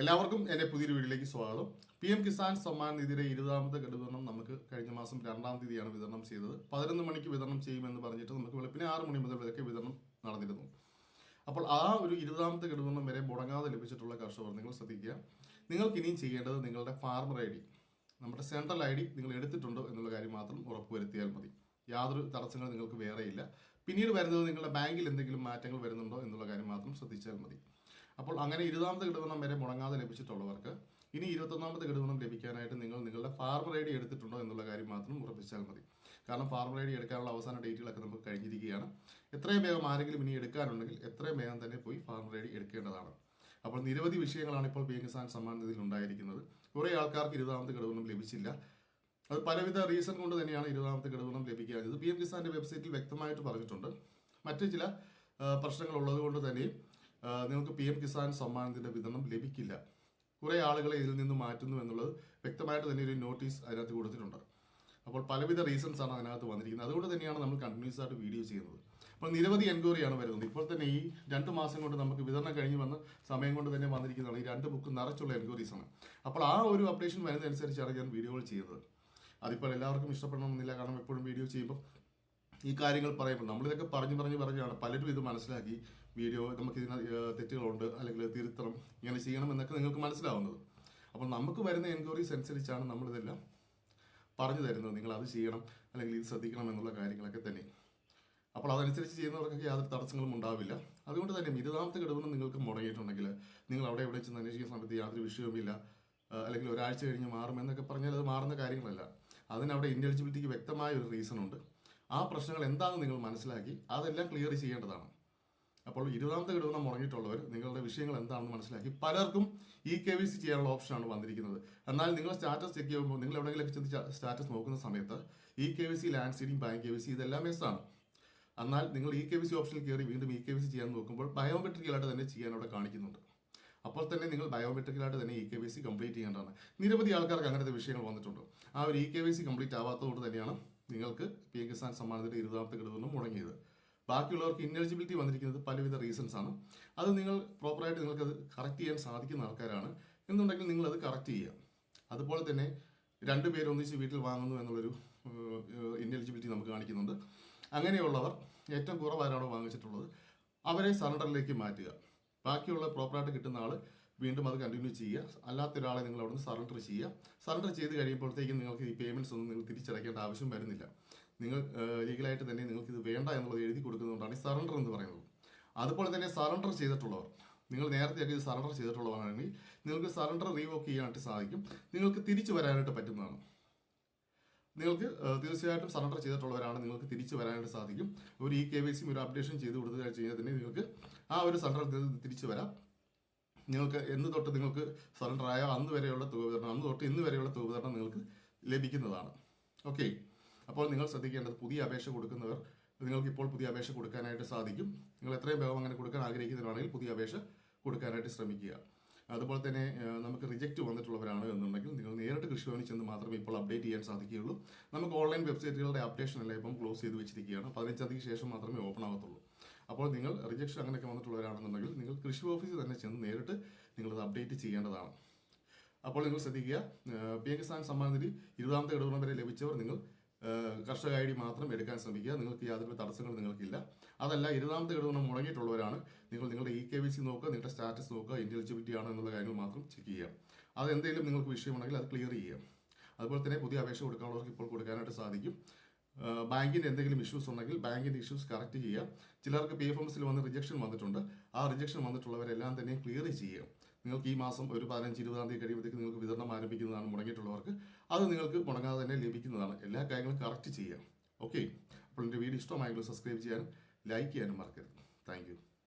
എല്ലാവർക്കും എന്റെ പുതിയൊരു വീഡിയോയിലേക്ക് സ്വാഗതം. പി എം കിസാൻ സമ്മാൻ നിധിയുടെ ഇരുപതാമത്തെ വിതരണം നമുക്ക് കഴിഞ്ഞ മാസം രണ്ടാം തീയതിയാണ് വിതരണം ചെയ്തത്. പതിനൊന്ന് മണിക്ക് വിതരണം ചെയ്യുമെന്ന് പറഞ്ഞിട്ട് നമുക്ക് വെളുപ്പിന് ആറ് മണി മുതൽ വരെയൊക്കെ വിതരണം നടന്നിരുന്നു. അപ്പോൾ ആ ഒരു ഇരുപതാമത്തെ വിതരണം വരെ മുടങ്ങാതെ ലഭിച്ചിട്ടുള്ള കർഷകർ നിങ്ങൾ ശ്രദ്ധിക്കുക. നിങ്ങൾക്ക് ഇനിയും ചെയ്യേണ്ടത് നിങ്ങളുടെ ഫാർമർ ഐ ഡി. നമ്മുടെ സെൻട്രൽ ഐ ഡി നിങ്ങൾ എടുത്തിട്ടുണ്ടോ എന്നുള്ള കാര്യം മാത്രം ഉറപ്പുവരുത്തിയാൽ മതി. യാതൊരു തടസ്സങ്ങളും നിങ്ങൾക്ക് വേറെയില്ല. പിന്നീട് വരുന്നത് നിങ്ങളുടെ ബാങ്കിൽ എന്തെങ്കിലും മാറ്റങ്ങൾ വരുന്നുണ്ടോ എന്നുള്ള കാര്യം മാത്രം ശ്രദ്ധിച്ചാൽ മതി. അപ്പോൾ അങ്ങനെ ഇരുപതാമത്തെ ഗഡുവണം വരെ മുടങ്ങാതെ ലഭിച്ചിട്ടുള്ളവർക്ക് ഇനി ഇരുപത്തൊന്നാമത്തെ ഗഡുവണം ലഭിക്കാനായിട്ട് നിങ്ങൾ നിങ്ങളുടെ ഫാർമർ ഐ ഡി എടുത്തിട്ടുണ്ടോ എന്നുള്ള കാര്യം മാത്രം ഉറപ്പിച്ചാൽ മതി. കാരണം ഫാർമർ ഐ ഡി എടുക്കാനുള്ള അവസാന ഡേറ്റുകളൊക്കെ നമുക്ക് കഴിഞ്ഞിരിക്കുകയാണ്. എത്രയും വേഗം ആരെങ്കിലും ഇനി എടുക്കാനുണ്ടെങ്കിൽ എത്രയും വേഗം തന്നെ പോയി ഫാർമർ ഐ ഡി എടുക്കേണ്ടതാണ്. അപ്പോൾ നിരവധി വിഷയങ്ങളാണ് ഇപ്പോൾ പി കിസാൻ സമ്മാൻ നിധിയിൽ ഉണ്ടായിരിക്കുന്നത്. കുറേ ആൾക്കാർക്ക് ഇരുപതാമത്തെ ഗഡുവണം ലഭിച്ചില്ല. അത് പലവിധ റീസൺ കൊണ്ട് തന്നെയാണ് ഇരുപതാമത്തെ ഗഡുവണം ലഭിക്കാഞ്ഞത്. പി എം കിസാന്റെ വെബ്സൈറ്റിൽ വ്യക്തമായിട്ട് പറഞ്ഞിട്ടുണ്ട്. മറ്റു ചില പ്രശ്നങ്ങൾ ഉള്ളത് കൊണ്ട് തന്നെ ആ, നിങ്ങൾക്ക് പി എം കിസാൻ സമ്മാനത്തിന്റെ വിതരണം ലഭിക്കില്ല. കുറേ ആളുകളെ ഇതിൽ നിന്ന് മാറ്റുന്നു എന്നുള്ളത് വ്യക്തമായിട്ട് തന്നെ ഒരു നോട്ടീസ് അതിനകത്ത് കൊടുത്തിട്ടുണ്ട്. അപ്പോൾ പലവിധ റീസൺസ് ആണ് അതിനകത്ത് വന്നിരിക്കുന്നത്. അതുകൊണ്ട് തന്നെയാണ് നമ്മൾ കണ്ടിന്യൂസ് ആയിട്ട് വീഡിയോ ചെയ്യുന്നത്. അപ്പോൾ നിരവധി എൻക്വയറിയാണ് വരുന്നത്. ഇപ്പോൾ തന്നെ ഈ രണ്ട് മാസം കൊണ്ട് നമുക്ക് വിതരണം കഴിഞ്ഞ് വന്ന സമയം കൊണ്ട് തന്നെ വന്നിരിക്കുന്നതാണ് ഈ രണ്ട് ബുക്ക് നിറച്ചുള്ള എൻക്വയറീസ് ആണ്. അപ്പോൾ ആ ഒരു അപ്ഡേഷൻ വരുന്നതനുസരിച്ചാണ് ഞാൻ വീഡിയോകൾ ചെയ്യുന്നത്. അതിപ്പോൾ എല്ലാവർക്കും ഇഷ്ടപ്പെടണമെന്നില്ല. കാരണം എപ്പോഴും വീഡിയോ ചെയ്യുമ്പോൾ ഈ കാര്യങ്ങൾ പറയുമ്പോൾ നമ്മളിതൊക്കെ പറഞ്ഞു പറഞ്ഞു പറഞ്ഞാണ് പലരും ഇത് മനസ്സിലാക്കി. വീഡിയോ നമുക്ക് ഇതിന് തെറ്റുകളുണ്ട് അല്ലെങ്കിൽ തിരുത്തണം ഇങ്ങനെ ചെയ്യണം എന്നൊക്കെ നിങ്ങൾക്ക് മനസ്സിലാവുന്നത്. അപ്പോൾ നമുക്ക് വരുന്ന എൻക്വയറീസ് അനുസരിച്ചാണ് നമ്മളിതെല്ലാം പറഞ്ഞു തരുന്നത്. നിങ്ങൾ അത് ചെയ്യണം അല്ലെങ്കിൽ ഇത് ശ്രദ്ധിക്കണം എന്നുള്ള കാര്യങ്ങളൊക്കെ തന്നെ. അപ്പോൾ അതനുസരിച്ച് ചെയ്യുന്നവർക്കൊക്കെ യാതൊരു തടസ്സങ്ങളും ഉണ്ടാവില്ല. അതുകൊണ്ട് തന്നെ ഇരുപതാമത്തെ ഘടകം നിങ്ങൾക്ക് മുടങ്ങിയിട്ടുണ്ടെങ്കിൽ നിങ്ങൾ അവിടെ എവിടെ ചെന്ന് അന്വേഷിക്കുന്ന സമയത്ത് യാതൊരു വിഷയവുമില്ല. അല്ലെങ്കിൽ ഒരാഴ്ച കഴിഞ്ഞ് മാറുമെന്നൊക്കെ പറഞ്ഞാൽ അത് മാറുന്ന കാര്യങ്ങളല്ല. അതിനവിടെ ഇന്റലിജിബിലിറ്റിക്ക് വ്യക്തമായ ഒരു റീസൺ ഉണ്ട്. ആ പ്രശ്നങ്ങൾ എന്താണെന്ന് നിങ്ങൾ മനസ്സിലാക്കി അതെല്ലാം ക്ലിയർ ചെയ്യേണ്ടതാണ്. അപ്പോൾ ഇരുപതാമത്തെ ഘടകം മുടങ്ങിയിട്ടുള്ളവർ നിങ്ങളുടെ വിഷയങ്ങൾ എന്താണെന്ന് മനസ്സിലാക്കി പലർക്കും ഇ കെ വി സി ചെയ്യാനുള്ള ഓപ്ഷനാണ് വന്നിരിക്കുന്നത്. എന്നാൽ നിങ്ങൾ സ്റ്റാറ്റസ് ചെക്ക് ചെയ്യുമ്പോൾ നിങ്ങൾ എവിടെയെങ്കിലൊക്കെ ചെന്ന് സ്റ്റാറ്റസ് നോക്കുന്ന സമയത്ത് E K V C land seeding bank K V C ഇതെല്ലാം മെസ്സാണ് എന്നാൽ നിങ്ങൾ ഇ കെ വി സി ഓപ്ഷനിൽ കയറി വീണ്ടും ഇ കെ വി സി ചെയ്യാൻ നോക്കുമ്പോൾ ബയോമെട്രിക്കലായിട്ട് തന്നെ ചെയ്യാൻ അവിടെ കാണിക്കുന്നുണ്ട്. അപ്പോൾ തന്നെ നിങ്ങൾ ബയോമെട്രിക്കലായിട്ട് തന്നെ E K V C complete ചെയ്യേണ്ടതാണ്. നിരവധി ആൾക്കാർക്ക് അങ്ങനത്തെ വിഷയങ്ങൾ വന്നിട്ടുണ്ട്. ആ ഒരു E K V C complete ആവാത്തതുകൊണ്ട് തന്നെയാണ് നിങ്ങൾക്ക് പി എം കിസാൻ സമ്മാനത്തിന്റെ ഇരുപതാമത്തെ ഘടകം മുടങ്ങിയത്. ബാക്കിയുള്ളവർക്ക് ഇൻഎലിജിബിലിറ്റി വന്നിരിക്കുന്നത് പലവിധ റീസൺസ് ആണ്. അത് നിങ്ങൾ പ്രോപ്പറായിട്ട് നിങ്ങൾക്ക് അത് കറക്റ്റ് ചെയ്യാൻ സാധിക്കുന്ന ആൾക്കാരാണ്. എന്നുണ്ടെങ്കിൽ നിങ്ങൾ അത് കറക്റ്റ് ചെയ്യുക. അതുപോലെ തന്നെ രണ്ട് പേര് ഒന്നിച്ച് വീട്ടിൽ വാങ്ങുന്നു എന്നുള്ളൊരു ഇൻഎലിജിബിലിറ്റി നമുക്ക് കാണിക്കുന്നുണ്ട്. അങ്ങനെയുള്ളവർ ഏറ്റവും കുറവാരാണോ വാങ്ങിച്ചിട്ടുള്ളത്? അവരെ സറണ്ടറിലേക്ക് മാറ്റുക. ബാക്കിയുള്ള പ്രോപ്പറായിട്ട് കിട്ടുന്ന ആൾ വീണ്ടും അത് കണ്ടിന്യൂ ചെയ്യുക. അല്ലാത്ത ഒരാളെ നിങ്ങൾ അവിടുന്ന് സറണ്ടർ ചെയ്യുക. സറണ്ടർ ചെയ്ത് കഴിയുമ്പോഴത്തേക്കും നിങ്ങൾക്ക് ഈ പേയ്മെന്റ്സ് ഒന്നും നിങ്ങൾ തിരിച്ചടയ്ക്കേണ്ട ആവശ്യം വരുന്നില്ല. നിങ്ങൾ ലീഗലായിട്ട് തന്നെ നിങ്ങൾക്ക് ഇത് വേണ്ട എന്നുള്ളത് എഴുതി കൊടുക്കുന്നതുകൊണ്ടാണ് ഈ സറണ്ടർ എന്ന് പറയുന്നത്. അതുപോലെ തന്നെ സറണ്ടർ ചെയ്തിട്ടുള്ളവർ നിങ്ങൾ നേരത്തെയൊക്കെ ഇത് സറണ്ടർ ചെയ്തിട്ടുള്ളവരാണെങ്കിൽ നിങ്ങൾക്ക് സറണ്ടർ റീവോക്ക് ചെയ്യാനായിട്ട് സാധിക്കും. നിങ്ങൾക്ക് തിരിച്ചു വരാനായിട്ട് പറ്റുന്നതാണ്. നിങ്ങൾക്ക് തീർച്ചയായിട്ടും സറണ്ടർ ചെയ്തിട്ടുള്ളവരാണ് നിങ്ങൾക്ക് തിരിച്ചു വരാനായിട്ട് സാധിക്കും. ഒരു ഇ കെ വൈ സിയും ഒരു അപ്ഡേഷൻ ചെയ്ത് കൊടുത്തു കഴിഞ്ഞാൽ തന്നെ നിങ്ങൾക്ക് ആ ഒരു സറണ്ടർ തിരിച്ചു വരാം. നിങ്ങൾക്ക് എന്ന് തൊട്ട് നിങ്ങൾക്ക് സറണ്ടർ ആയോ? അന്ന് വരെയുള്ള തുക വിതരണം അന്ന് തൊട്ട് ഇന്ന് വരെയുള്ള തുക വിതരണം നിങ്ങൾക്ക് ലഭിക്കുന്നതാണ്. ഓക്കെ അപ്പോൾ നിങ്ങൾ ശ്രദ്ധിക്കേണ്ടത് പുതിയ അപേക്ഷ കൊടുക്കുന്നവർ നിങ്ങൾക്ക് ഇപ്പോൾ പുതിയ അപേക്ഷ കൊടുക്കാനായിട്ട് സാധിക്കും. നിങ്ങൾ എത്രയും വേഗം അങ്ങനെ കൊടുക്കാൻ ആഗ്രഹിക്കുന്നവരാണെങ്കിൽ പുതിയ അപേക്ഷ കൊടുക്കാനായിട്ട് ശ്രമിക്കുക. അതുപോലെ തന്നെ നമുക്ക് റിജക്റ്റ് വന്നിട്ടുള്ളവരാണ് എന്നുണ്ടെങ്കിൽ നിങ്ങൾ നേരിട്ട് കൃഷിഭവനിൽ ചെന്ന് മാത്രമേ ഇപ്പോൾ അപ്ഡേറ്റ് ചെയ്യാൻ സാധിക്കുകയുള്ളൂ. നമുക്ക് ഓൺലൈൻ വെബ്സൈറ്റുകളുടെ അപ്ഡേഷൻ എല്ലാം ഇപ്പം ക്ലോസ് ചെയ്ത് വെച്ചിരിക്കുകയാണ്. പതിനഞ്ചാം തീയതിക്ക് ശേഷം മാത്രമേ ഓപ്പൺ ആകത്തുള്ളൂ അപ്പോൾ നിങ്ങൾ റിജക്ഷൻ അങ്ങനെയൊക്കെ വന്നിട്ടുള്ളവരാണെന്നുണ്ടെങ്കിൽ നിങ്ങൾ കൃഷി ഓഫീസിൽ തന്നെ ചെന്ന് നേരിട്ട് നിങ്ങളത് അപ്ഡേറ്റ് ചെയ്യേണ്ടതാണ്. അപ്പോൾ നിങ്ങൾ ശ്രദ്ധിക്കുക പി എം കിസാൻ സമ്മാൻ നിധി ഇരുപതാമത്തെ ഇടപെടൽ വരെ ലഭിച്ചവർ നിങ്ങൾ കർഷക ഐ ഡി മാത്രം എടുക്കാൻ ശ്രമിക്കുക. നിങ്ങൾക്ക് യാതൊരു തടസ്സങ്ങളും നിങ്ങൾക്കില്ല. അതല്ല ഇരുപതാമത്തെ ഇടപെടൽ മുടങ്ങിയിട്ടുള്ളവരാണ്. നിങ്ങൾ നിങ്ങളുടെ ഇ കെ വി സി നോക്കുക നിങ്ങളുടെ സ്റ്റാറ്റസ് നോക്കുക ഇന്റലിജിബിലിറ്റി ആണോ എന്നുള്ള കാര്യങ്ങൾ മാത്രം ചെക്ക് ചെയ്യുക. അത് എന്തെങ്കിലും നിങ്ങൾക്ക് വിഷയമുണ്ടെങ്കിൽ അത് ക്ലിയർ ചെയ്യുക. അതുപോലെ തന്നെ പുതിയ അപേക്ഷ കൊടുക്കാനുള്ളവർക്ക് ഇപ്പോൾ കൊടുക്കാനായിട്ട് സാധിക്കും. ഏഹ് ബാങ്കിന്റെ എന്തെങ്കിലും ഇഷ്യൂസ് ഉണ്ടെങ്കിൽ ബാങ്കിന്റെ ഇഷ്യൂസ് കറക്റ്റ് ചെയ്യുക. ചിലർക്ക് പി എഫ് എംസിൽ വന്ന് റിജക്ഷൻ വന്നിട്ടുണ്ട്. ആ റിജക്ഷൻ വന്നിട്ടുള്ളവരെല്ലാം തന്നെ ക്ലിയർ ചെയ്യുക. നിങ്ങൾക്ക് ഈ മാസം ഒരു പതിനഞ്ച് ഇരുപതാം തീയതി കഴിയുമ്പോഴത്തേക്ക് നിങ്ങൾക്ക് വിതരണം ആരംഭിക്കുന്നതാണ് മുടങ്ങിയിട്ടുള്ളവർക്ക്. അത് നിങ്ങൾക്ക് മുടങ്ങാതെ തന്നെ ലഭിക്കുന്നതാണ്. എല്ലാ കാര്യങ്ങളും കറക്റ്റ് ചെയ്യുക. ഓക്കെ അപ്പോൾ എന്റെ വീഡിയോ ഇഷ്ടമായെങ്കിൽ സബ്സ്ക്രൈബ് ചെയ്യാനും ലൈക്ക് ചെയ്യാനും മറക്കരുത്. താങ്ക്